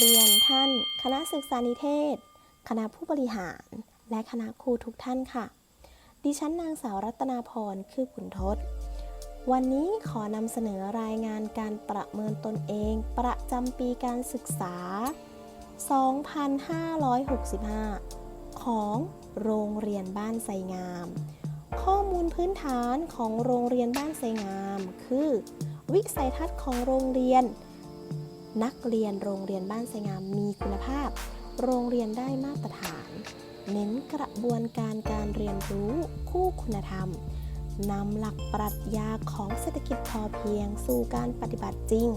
เรียนท่าน คณะศึกษานิเทศ คณะผู้บริหาร และคณะครูทุกท่านค่ะ ดิฉันนางสาวรัตนาพร คือขุนทศ วันนี้ขอนำเสนอรายงานการประเมินตนเอง ประจำปีการศึกษา 2565 ของโรงเรียนบ้านไซงาม ข้อมูลพื้นฐานของโรงเรียนบ้านไซงาม คือ วิสัยทัศน์ของโรงเรียน นักเรียนโรงเรียนบ้านไซงามมีคุณภาพ โรงเรียนได้มาตรฐาน เน้นกระบวนการการเรียนรู้คู่คุณธรรมนำหลักปรัชญาของเศรษฐกิจพอเพียงสู่การปฏิบัติจริง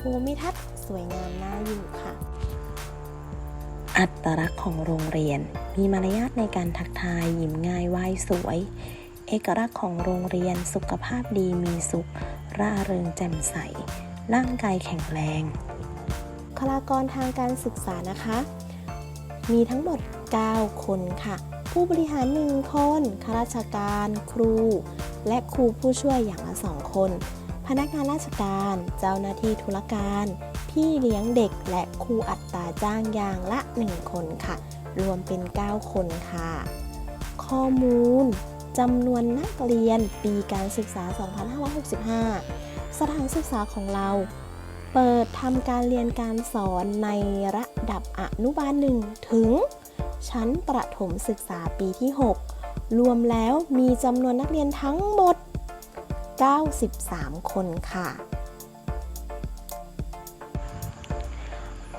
ภูมิทัศน์สวยงามน่าอยู่ค่ะ อัตลักษณ์ของโรงเรียนมีมารยาทในการทักทายยิ้มง่ายไหว้สวย เอกลักษณ์ของโรงเรียนสุขภาพดีมีสุข ร่าเริงแจ่มใส ร่างกายแข็งแรงบุคลากรทางการศึกษานะคะ มีทั้งหมด 9 คนค่ะ ผู้บริหาร 1 คน ข้าราชการครู และครูผู้ช่วยอย่างละ 2 คน พนักงานราชการ เจ้าหน้าที่ธุรการ พี่เลี้ยงเด็กและครูอัตราจ้างอย่างละ 1 คนค่ะ รวมเป็น 9 คนค่ะ ข้อมูลจำนวนนักเรียนปีการศึกษา 2565 สถานศึกษาของเรา เปิดทำการเรียนการสอนในระดับอนุบาล1ถึง ชั้นประถมศึกษาปีที่ 6 รวมแล้วมีจำนวนนักเรียนทั้งหมด 93 คนค่ะ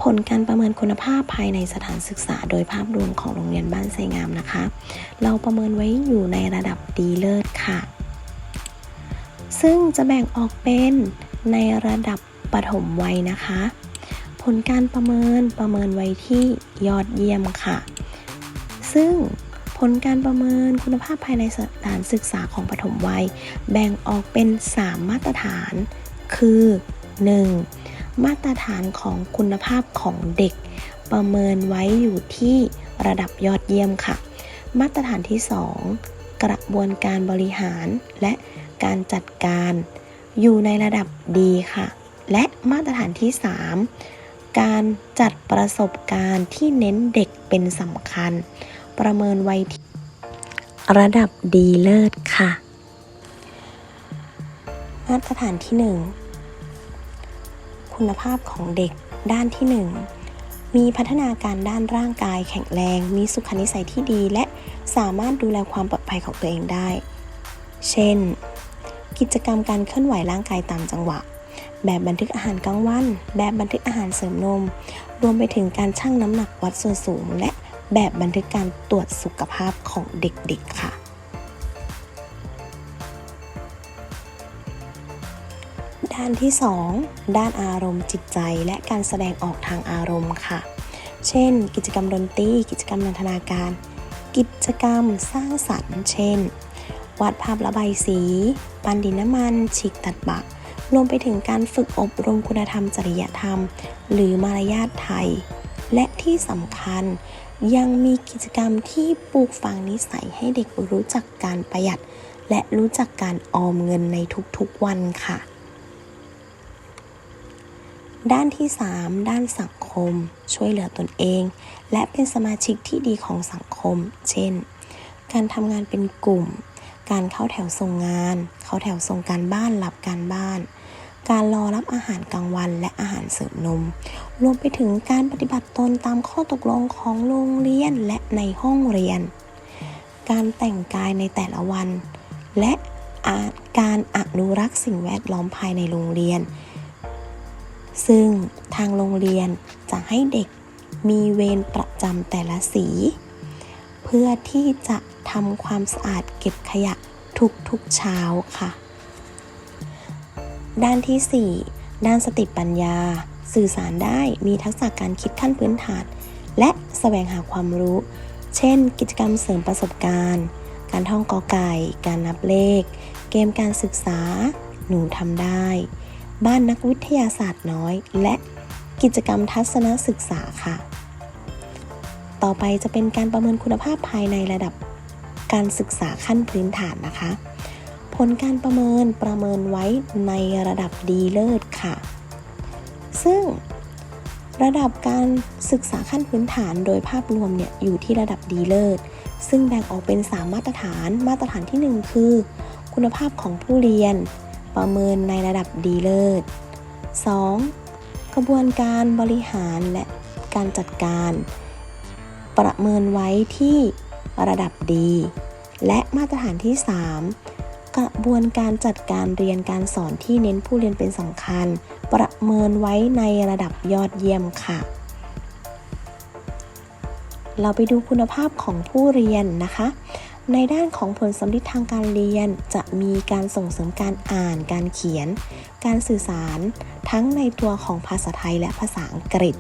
ผลการประเมินคุณภาพภายในสถานศึกษาโดยภาพรวมของโรงเรียนบ้านไซงามนะคะ เราประเมินไว้อยู่ในระดับดีเลิศค่ะ ซึ่งจะแบ่งออกเป็นในระดับปฐมวัยนะคะ ผลการประเมินประเมินไว้ที่ยอดเยี่ยมค่ะ ซึ่งผลการประเมินคุณภาพภายในสถานศึกษาของปฐมวัย แบ่งออกเป็น 3 มาตรฐาน คือ 1. มาตรฐานของคุณภาพของเด็ก ประเมินไว้อยู่ที่ระดับยอดเยี่ยมค่ะ มาตรฐานที่ 2 กระบวนการบริหารและ การจัดการ อยู่ในระดับดีค่ะ และมาตรฐานที่ 3 การจัดประสบการณ์ที่เน้นเด็กเป็นสำคัญ ประเมินไว้ที่ระดับดีเลิศค่ะ มาตรฐานที่ 1 คุณภาพของเด็กด้านที่ 1มีพัฒนาการด้านร่างกายแข็งแรง มีสุขนิสัยที่ดี และสามารถดูแลความปลอดภัยของตัวเองได้ เช่น กิจกรรมการเคลื่อนไหวร่างกายตามจังหวะ แบบบันทึกอาหารกลางวัน แบบบันทึกอาหารเสริมนม รวมไปถึงการชั่งน้ำหนักวัดส่วนสูง และแบบบันทึกการตรวจสุขภาพของเด็กๆค่ะ ด้านที่ 2 ด้านอารมณ์จิตใจและการแสดงออกทางอารมณ์ค่ะ เช่น กิจกรรมดนตรี กิจกรรมนันทนาการ กิจกรรมสร้างสรรค์ เช่น วาดภาพระบายสี ปั้นดินน้ำมัน ฉีกตัดบัก รวมไปถึงการฝึกอบรมคุณธรรมจริยธรรม หรือมารยาทไทย และที่สำคัญยังมีกิจกรรมที่ปลูกฝังนิสัยให้เด็กรู้จักการประหยัด และรู้จักการออมเงินในทุกๆวันค่ะ ด้านที่ 3 ด้านสังคม ช่วยเหลือตนเอง และเป็นสมาชิกที่ดีของสังคม เช่น การทำงานเป็นกลุ่ม การเข้าแถวส่งงาน เข้าแถวส่งการบ้านรับการบ้าน การรอรับอาหารกลางวันและอาหารเสริมนม รวมไปถึงการปฏิบัติตนตามข้อตกลงของโรงเรียนและในห้องเรียน การแต่งกายในแต่ละวัน และาการอนุรักษ์สิ่งแวดล้อมภายในโรงเรียน ซึ่งทางโรงเรียนจะให้เด็กมีเวรประจำแต่ละสี พื่อที่จะทำความสะอาดเก็บขยะทุกๆเช้าค่ะ ด้านที่ 4 ด้านสติปัญญา สื่อสารได้มีทักษะการคิดขั้นพื้นฐาน และแสวงหาความรู้ เช่น กิจกรรมเสริมประสบการณ์ การท่องกอไก่ การนับเลข เกมการศึกษา หนูทำได้ บ้านนักวิทยาศาสตร์น้อย และกิจกรรมทัศนศึกษาค่ะ ต่อไปจะเป็นการประเมินคุณภาพภายในระดับการศึกษาขั้นพื้นฐานนะคะ ผลการประเมินประเมินไว้ในระดับดีเลิศค่ะ ซึ่งระดับการศึกษาขั้นพื้นฐานโดยภาพรวมเนี่ยอยู่ที่ระดับดีเลิศ ซึ่งแบ่งออกเป็น 3 มาตรฐาน มาตรฐานทีหนึ่1 คือ คุณภาพของผู้เรียน ประเมินในระดับดีเลิศ 2. กระบวนการบริหารและการจัดการ ประเมินไว้ที่ระดับดี และมาตรฐานที่ 3 กระบวนการจัดการเรียนการสอนที่เน้นผู้เรียนเป็นสำคัญ ประเมินไว้ในระดับยอดเยี่ยมค่ะ เราไปดูคุณภาพของผู้เรียนนะคะ ในด้านของผลสำลิดทางการเรียนจะมีการส่งเสริมการอ่านการเขียน การสื่อสาร ทั้งในตัวของภาษาไทยและภาษาอังกฤษ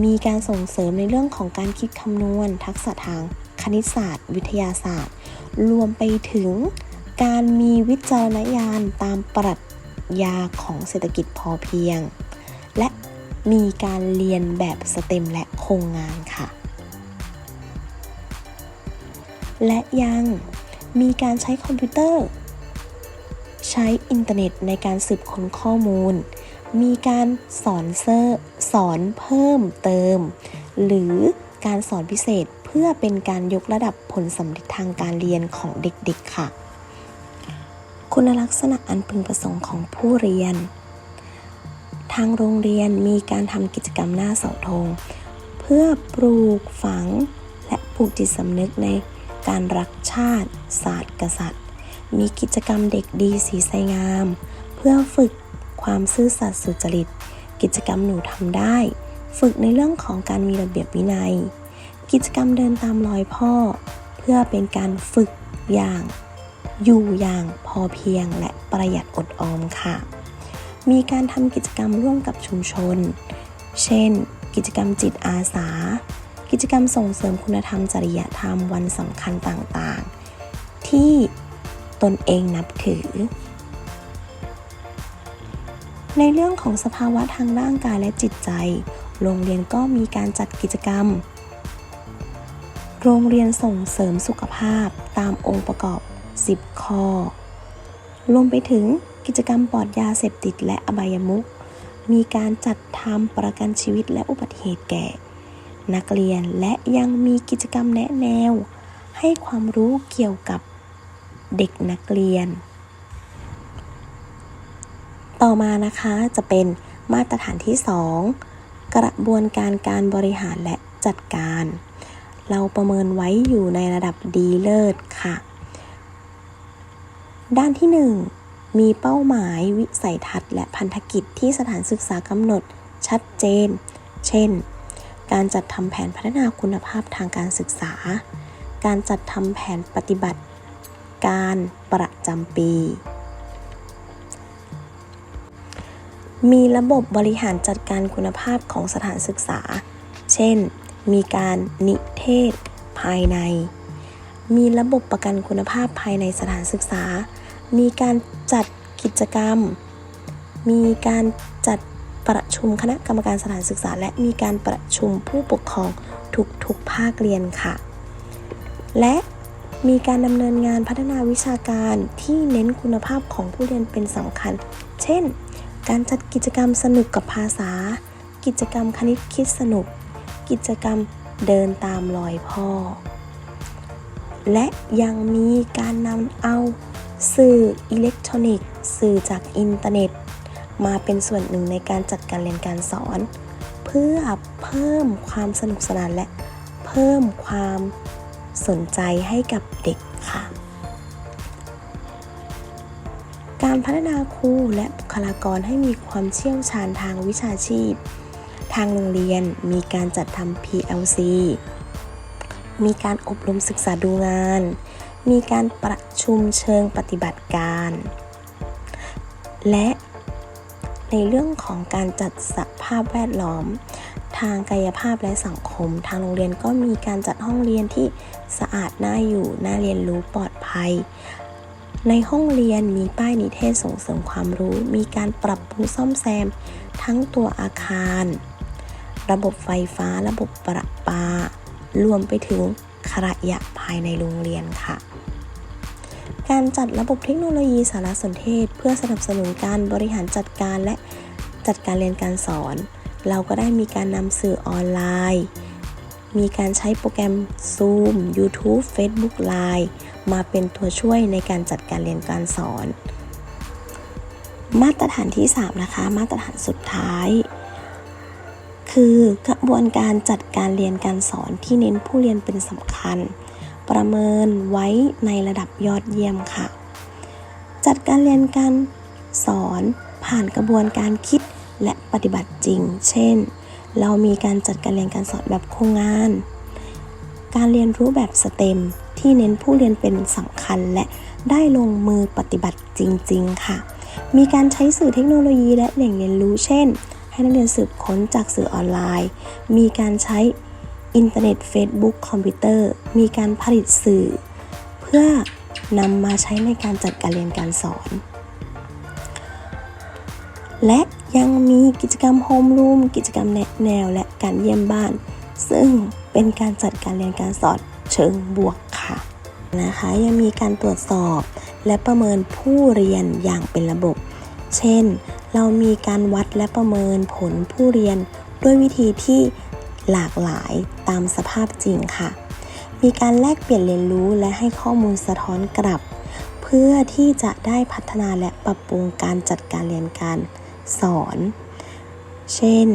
มีการส่งเสริมในเรื่องของการคิดคำนวณ ทักษะทางคณิตศาสตร์ วิทยาศาสตร์ รวมไปถึงการมีวิจารณญาณตามปรัชญาของเศรษฐกิจพอเพียง และมีการเรียนแบบสเต็มและโครงงานค่ะ และยังมีการใช้คอมพิวเตอร์ ใช้อินเทอร์เน็ตในการสืบค้นข้อมูล มีการสอนเซอร์สอนเพิ่มเติม หรือการสอนพิเศษเพื่อเป็นการยกระดับผลสำเร็จทางการเรียนของเด็กๆค่ะ คุณลักษณะอันพึงประสงค์ของผู้เรียน ทางโรงเรียนมีการทำกิจกรรมหน้าเสาธงเพื่อปลูกฝัง และปลูกจิตสำนึกในการรักชาติ ศาสตร์กษัตริย์ มีกิจกรรมเด็กดีสีไซงาม เพื่อฝึก ความซื่อสัตย์สุจริต กิจกรรมหนูทำได้ ฝึกในเรื่องของการมีระเบียบวินัย กิจกรรมเดินตามรอยพ่อ เพื่อเป็นการฝึกอย่าง อยู่อย่างพอเพียงและประหยัดอดออมค่ะ มีการทำกิจกรรมร่วมกับชุมชน เช่น กิจกรรมจิตอาสา กิจกรรมส่งเสริมคุณธรรมจริยธรรมวันสำคัญต่างๆ ที่ตนเองนับถือ ในเรื่องของสภาวะทางร่างกายและจิตใจ โรงเรียนก็มีการจัดกิจกรรม โรงเรียนส่งเสริมสุขภาพตามองค์ประกอบ 10 ข้อ รวมไปถึงกิจกรรมปลอดยาเสพติดและอบายมุข มีการจัดทำประกันชีวิตและอุบัติเหตุแก่ นักเรียนและยังมีกิจกรรมแนะแนว ให้ความรู้เกี่ยวกับเด็กนักเรียน ต่อมานะคะจะเป็นมาตรฐานที่ 2 กระบวนการการบริหารและจัดการ เราประเมินไว้อยู่ในระดับดีเลิศค่ะ ด้านที่ 1 มีเป้าหมายวิสัยทัศน์ และพันธกิจที่สถานศึกษากำหนดชัดเจน เช่น การจัดทำแผนพัฒนาคุณภาพทางการศึกษา การจัดทำแผนปฏิบัติ การประจำปี มีระบบบริหารจัดการคุณภาพของสถานศึกษา เช่น มีการนิเทศ ภายใน มีระบบประกันคุณภาพภายในสถานศึกษา มีการจัดกิจกรรม มีการจัดประชุมคณะกรรมการสถานศึกษา และมีการประชุมผู้ปกครองทุกๆภาคเรียนค่ะ และมีการดำเนินงานพัฒนาวิชาการที่เน้นคุณภาพของผู้เรียนเป็นสำคัญ เช่น การจัดกิจกรรมสนุกกับภาษา กิจกรรมคณิตคิดสนุก กิจกรรมเดินตามรอยพ่อ และยังมีการนำเอาสื่ออิเล็กทรอนิกส์ สื่อจากอินเทอร์เน็ต มาเป็นส่วนหนึ่งในการจัดการเรียนการสอน เพื่อเพิ่มความสนุกสนานและเพิ่มความสนใจให้กับเด็ก การพัฒนาครูและบุคลากรให้มีความเชี่ยวชาญทางวิชาชีพ ทางโรงเรียนมีการจัดทำ PLC มีการอบรมศึกษาดูงาน มีการประชุมเชิงปฏิบัติการ และในเรื่องของการจัดสภาพแวดล้อม ทางกายภาพและสังคม ทางโรงเรียนก็มีการจัดห้องเรียนที่สะอาดน่าอยู่น่าเรียนรู้ปลอดภัย ในห้องเรียนมีป้ายนิเทศส่งเสริมความรู้ มีการปรับปรุงซ่อมแซม ทั้งตัวอาคาร ระบบไฟฟ้า ระบบประปา รวมไปถึงขยะภายในโรงเรียนค่ะ การจัดระบบเทคโนโลยีสารสนเทศ เพื่อสนับสนุนการบริหารจัดการและจัดการเรียนการสอน เราก็ได้มีการนำสื่อออนไลน์ มีการใช้โปรแกรม Zoom YouTube Facebook Line มาเป็นตัวช่วยในการจัดการเรียนการสอน มาตรฐานที่ 3 นะคะ มาตรฐานสุดท้าย คือกระบวนการจัดการเรียนการสอนที่เน้นผู้เรียนเป็นสำคัญ ประเมินไว้ในระดับยอดเยี่ยมค่ะ จัดการเรียนการสอนผ่านกระบวนการคิดและปฏิบัติจริง เช่น เรามีการจัดการเรียนการสอนแบบโครงงาน การเรียนรู้แบบสเต็มที่เน้นผู้เรียนเป็นสำคัญและได้ลงมือปฏิบัติจริง ๆ ค่ะ มีการใช้สื่อเทคโนโลยีและแหล่งเรียนรู้เช่น ให้นักเรียนสืบค้นจากสื่อออนไลน์ มีการใช้อินเทอร์เน็ต Facebook คอมพิวเตอร์ มีการผลิตสื่อ เพื่อนำมาใช้ในการจัดการเรียนการสอน และ ยังมีกิจกรรมโฮมรูมกิจกรรมแนแนวและการเยี่ยมบ้าน ซึ่งเป็นการจัดการเรียนการสอนเชิงบวกค่ะนะคะยังมีการตรวจสอบและประเมินผู้เรียนอย่างเป็นระบบ เช่น เรามีการวัดและประเมินผลผู้เรียนด้วยวิธีที่หลากหลายตามสภาพจริงค่ะ มีการแลกเปลี่ยนเรียนรู้และให้ข้อมูลสะท้อนกลับ เพื่อที่จะได้พัฒนาและปรับปรุงการจัดการเรียนการ สอน เช่น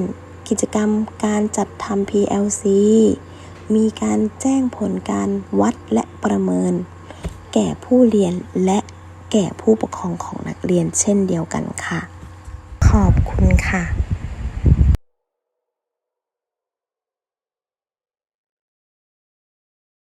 กิจกรรมการจัดทำ PLC มีการแจ้งผลการวัดและประเมิน แก่ผู้เรียนและแก่ผู้ปกครองของนักเรียนเช่นเดียวกันค่ะ ขอบคุณค่ะ